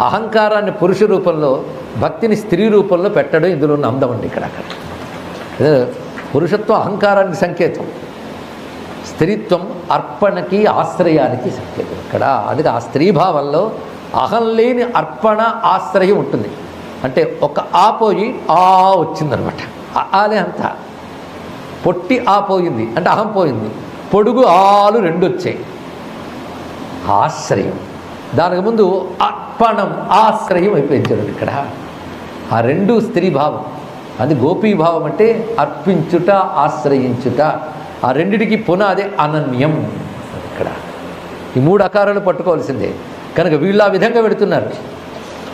అహంకారాన్ని పురుష రూపంలో భక్తిని స్త్రీ రూపంలో పెట్టడం ఇందులో ఉన్న అందం అండి ఇక్కడ అక్కడ. పురుషత్వం అహంకారానికి సంకేతం. స్త్రీత్వం అర్పణకి ఆశ్రయానికి సంకేతం. ఇక్కడ అందుకే ఆ స్త్రీ భావంలో అహం లేని అర్పణ ఆశ్రయం ఉంటుంది. అంటే ఒక ఆపోయి ఆ వచ్చిందనమాట. ఆలే అంతా. పొట్టి ఆ పోయింది అంటే అహం పోయింది. పొడుగు ఆలు రెండు వచ్చాయి. ఆశ్రయం. దానికి ముందు అర్పణం ఆశ్రయం అయిపోయించాడు ఇక్కడ. ఆ రెండు స్త్రీ భావం. అది గోపీ భావం అంటే అర్పించుట ఆశ్రయించుట. ఆ రెండిటికి పునాదే అనన్యం ఇక్కడ. ఈ మూడు అకారాలు పట్టుకోవాల్సిందే. కనుక వీళ్ళు ఆ విధంగా వెళుతున్నారు.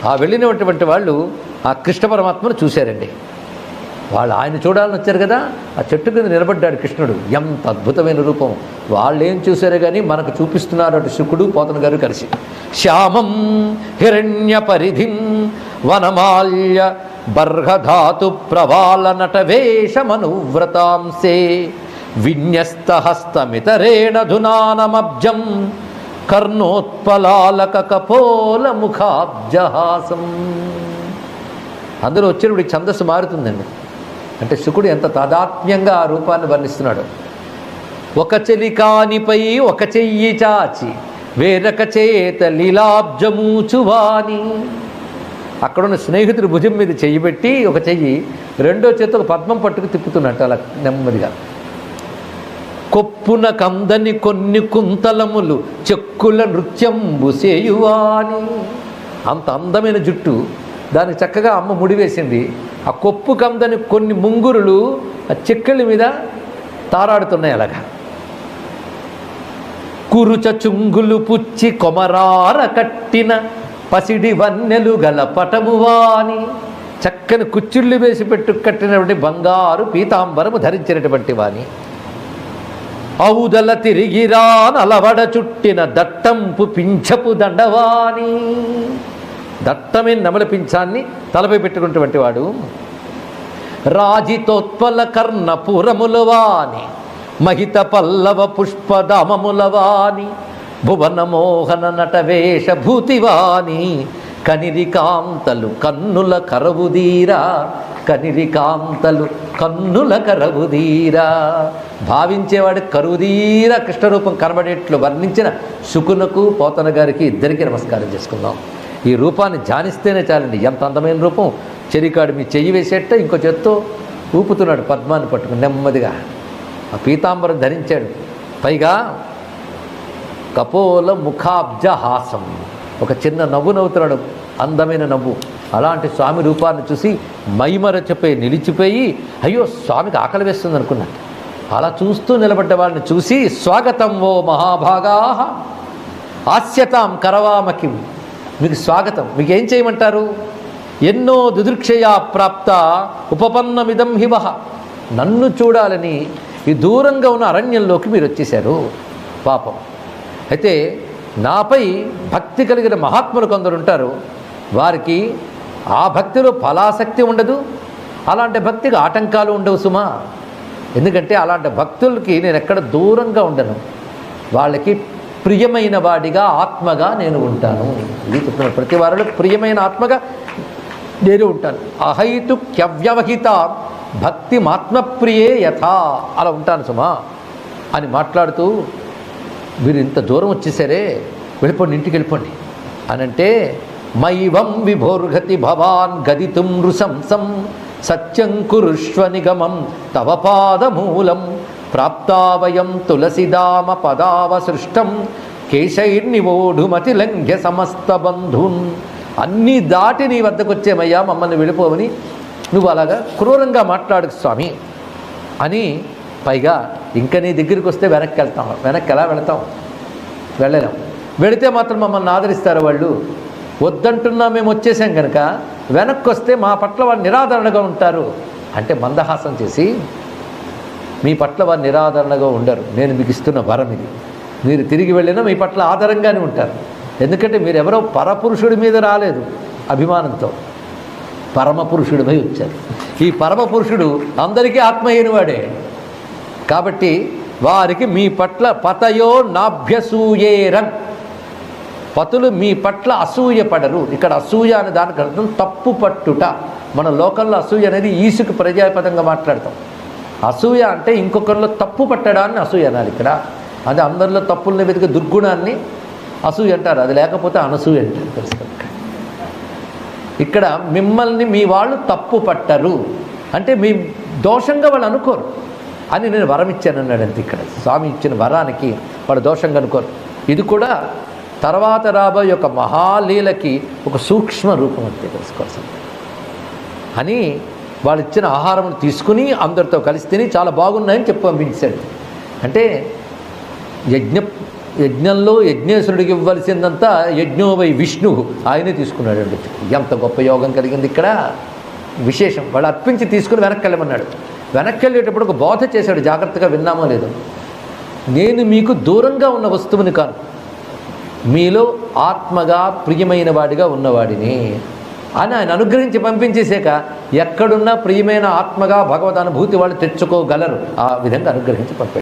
ఆ వెళ్ళినటువంటి వాళ్ళు ఆ కృష్ణ పరమాత్మను చూశారండి. వాళ్ళు ఆయన చూడాలని వచ్చారు కదా ఆ చెట్టు కింద నిలబడ్డాడు కృష్ణుడు. ఎంత అద్భుతమైన రూపం. వాళ్ళు ఏం చూశారు కానీ మనకు చూపిస్తున్నారు అటు శుకుడు పోతన గారు కలిసి. శ్యామం హిరణ్య పరిధిం వనమాల్య బర్హధాతు ప్రవాల నట వేషమనువ్రతాంసే హస్తమితరేణ కర్ణోత్పలాలక కపోల ముఖాబ్జహాసం. అందులో వచ్చినప్పుడు ఛందస్సు మారుతుందండి. అంటే శుకుడు ఎంత తాదాత్మ్యంగా ఆ రూపాన్ని వర్ణిస్తున్నాడు. ఒక చెలికానిపై ఒక చెయ్యి చాచి వేరొక చేత లీలాబ్జమూచువాని. అక్కడున్న స్నేహితుడు భుజం మీద చెయ్యి పెట్టి ఒక చెయ్యి రెండో చేతులు పద్మం పట్టుకు తిప్పుతున్నట్టు అలా నెమ్మదిగా. కొప్పున కందని కొన్ని కుంతలములు చెక్కుల నృత్యం బుసేయువాని అంత అందమైన జుట్టు దానికి చక్కగా అమ్మ ముడివేసింది ఆ కొప్పు కందని కొన్ని ముంగురులు ఆ చెక్కల మీద తారాడుతున్నాయి అలాగా. కురుచ చుంగులు పుచ్చి కొమరార కట్టిన పసిడి వన్నెలు గల పటమువాని చక్కని కుచ్చుళ్ళు వేసి పెట్టు కట్టినటువంటి బంగారు పీతాంబరము ధరించినటువంటి వాణి. ఔదల తిరిగిరా నలవడ చుట్టిన దట్టంపు పింఛపు దండవాణి. దట్టమైన నమల పింఛాన్ని తలపై పెట్టుకున్నటువంటి వాడు. రాజితోత్పల కర్ణపురములవాణి మహిత పల్లవ పుష్పదమములవాణి భువన మోహన నట కనిరికాంతలు కన్నుల కరవుదీరా కనిరికాంతలు కన్నుల కరవుదీరా. భావించేవాడు కరువుదీరా కృష్ణరూపం కనబడేట్లు వర్ణించిన శుకునకు పోతన గారికి ఇద్దరికీ నమస్కారం చేసుకుందాం. ఈ రూపాన్ని ధ్యానిస్తేనే చాలండి. ఎంత అందమైన రూపం. చెరికాడు మీ చెయ్యి వేసేట ఇంకో చేత్తో ఊపుతున్నాడు పద్మాన్ని పట్టుకుని నెమ్మదిగా. ఆ పీతాంబరం ధరించాడు. పైగా కపోల ముఖాబ్జ హాసం. ఒక చిన్న నవ్వు నవ్వుతున్నాడు. అందమైన నవ్వు. అలాంటి స్వామి రూపాన్ని చూసి మైమరచిపోయి నిలిచిపోయి అయ్యో స్వామికి ఆకలి వేస్తుంది అనుకున్నా. అలా చూస్తూ నిలబడ్డ వాళ్ళని చూసి స్వాగతం ఓ మహాభాగా. ఆస్యతాం కరవామకి. మీకు స్వాగతం. మీకు ఏం చేయమంటారు? ఎన్నో దుదృక్షయా ప్రాప్త. ఉపపన్నమిదం హివ. నన్ను చూడాలని ఈ దూరంగా ఉన్న అరణ్యంలోకి మీరు వచ్చేశారు. పాపం. అయితే నాపై భక్తి కలిగిన మహాత్ములు కొందరు ఉంటారు. వారికి ఆ భక్తిలో ఫలాసక్తి ఉండదు. అలాంటి భక్తికి ఆటంకాలు ఉండవు సుమా. ఎందుకంటే అలాంటి భక్తులకి నేను ఎక్కడ దూరంగా ఉండను. వాళ్ళకి ప్రియమైన వాడిగా ఆత్మగా నేను ఉంటాను. ఇది చెప్తున్నాను ప్రతి వారిలో ప్రియమైన ఆత్మగా నేను ఉంటాను. అహైతు క్యవ్యవహిత భక్తి మాత్మప్రియే యథా. అలా ఉంటాను సుమా. అని మాట్లాడుతూ మీరు ఇంత దూరం వచ్చేసరే వెళ్ళిపోండి ఇంటికి వెళ్ళిపోండి. అని అంటే మైవం విభోర్గతి భవాన్ గదితుం నృశంసం సత్యం కురుష్వ నిగమం తవ పాదమూలం ప్రాప్తావయం తులసిదామ పదావసృష్టం కేశైర్నివోఢుమతి లంఘ్య సమస్త బంధున్ అన్నీ దాటి నీ వద్దకొచ్చేమయ్యా మమ్మల్ని వెళ్ళిపోవని. నువ్వు అలాగా క్రూరంగా మాట్లాడు స్వామి అని పైగా ఇంకా నీ దగ్గరికి వస్తే వెనక్కి వెళ్తాం. వెనక్కి ఎలా వెళతాం? వెళ్ళలేం. వెళితే మాత్రం మమ్మల్ని ఆదరిస్తారు వాళ్ళు. వద్దంటున్నా మేము వచ్చేసాం కనుక వెనక్కి వస్తే మా పట్ల వారు నిరాదరణగా ఉంటారు అంటే మందహాసం చేసి మీ పట్ల వారు నిరాదరణగా ఉండరు. నేను మీకు ఇస్తున్న వరం ఇది. మీరు తిరిగి వెళ్ళినా మీ పట్ల ఆదరంగానే ఉంటారు. ఎందుకంటే మీరు ఎవరో పరపురుషుడి మీద రాలేదు అభిమానంతో. పరమపురుషుడిపై వచ్చారు. ఈ పరమపురుషుడు అందరికీ ఆత్మ అయినవాడే కాబట్టి వారికి మీ పట్ల పతయో నాభ్యసూయేరన్. పతులు మీ పట్ల అసూయ పడరు. ఇక్కడ అసూయ అనే దానికి అర్థం తప్పు పట్టుట. మన లోకంలో అసూయ అనేది ఈసుకు ప్రజాపదంగా మాట్లాడతాం. అసూయ అంటే ఇంకొకరిలో తప్పు పట్టడాన్ని అసూయ అనాలి ఇక్కడ. అది అందరిలో తప్పుల్ని వెతికే దుర్గుణాన్ని అసూయ అంటారు. అది లేకపోతే అనసూయ అంటారు. తెలుసుకోండి ఇక్కడ మిమ్మల్ని మీ వాళ్ళు తప్పు పట్టరు. అంటే మీ దోషంగా వాళ్ళు అనుకోరు. అని నేను వరం ఇచ్చాను అన్నాడు అంతే ఇక్కడ. స్వామి ఇచ్చిన వరానికి వాళ్ళు దోషంగా అనుకోరు. ఇది కూడా తర్వాత రాబోయే ఒక మహాలీలకి ఒక సూక్ష్మ రూపం అంతే తెలుసుకోవాల్సింది. అని వాళ్ళు ఇచ్చిన ఆహారం తీసుకుని అందరితో కలిసి తిని చాలా బాగున్నాయని చెప్పి పంపించాడు. అంటే యజ్ఞ యజ్ఞంలో యజ్ఞేశ్వరుడికి ఇవ్వాల్సిందంతా యజ్ఞోవై విష్ణు. ఆయనే తీసుకున్నాడు ఎంత గొప్ప యోగం కలిగింది ఇక్కడ. విశేషం వాళ్ళు అర్పించి తీసుకుని వెనక్కి వెళ్ళమన్నాడు వెనక్కి వెళ్ళేటప్పుడు ఒక బోధ చేశాడు. జాగ్రత్తగా విన్నామో లేదో. నేను మీకు దూరంగా ఉన్న వస్తువుని కాను. మీలో ఆత్మగా ప్రియమైన వాడిగా ఉన్నవాడిని అని ఆయన అనుగ్రహించి పంపించేసాక ఎక్కడున్నా ప్రియమైన ఆత్మగా భగవద్ అనుభూతి వాళ్ళు తెచ్చుకోగలరు. ఆ విధంగా అనుగ్రహించి పంపాడు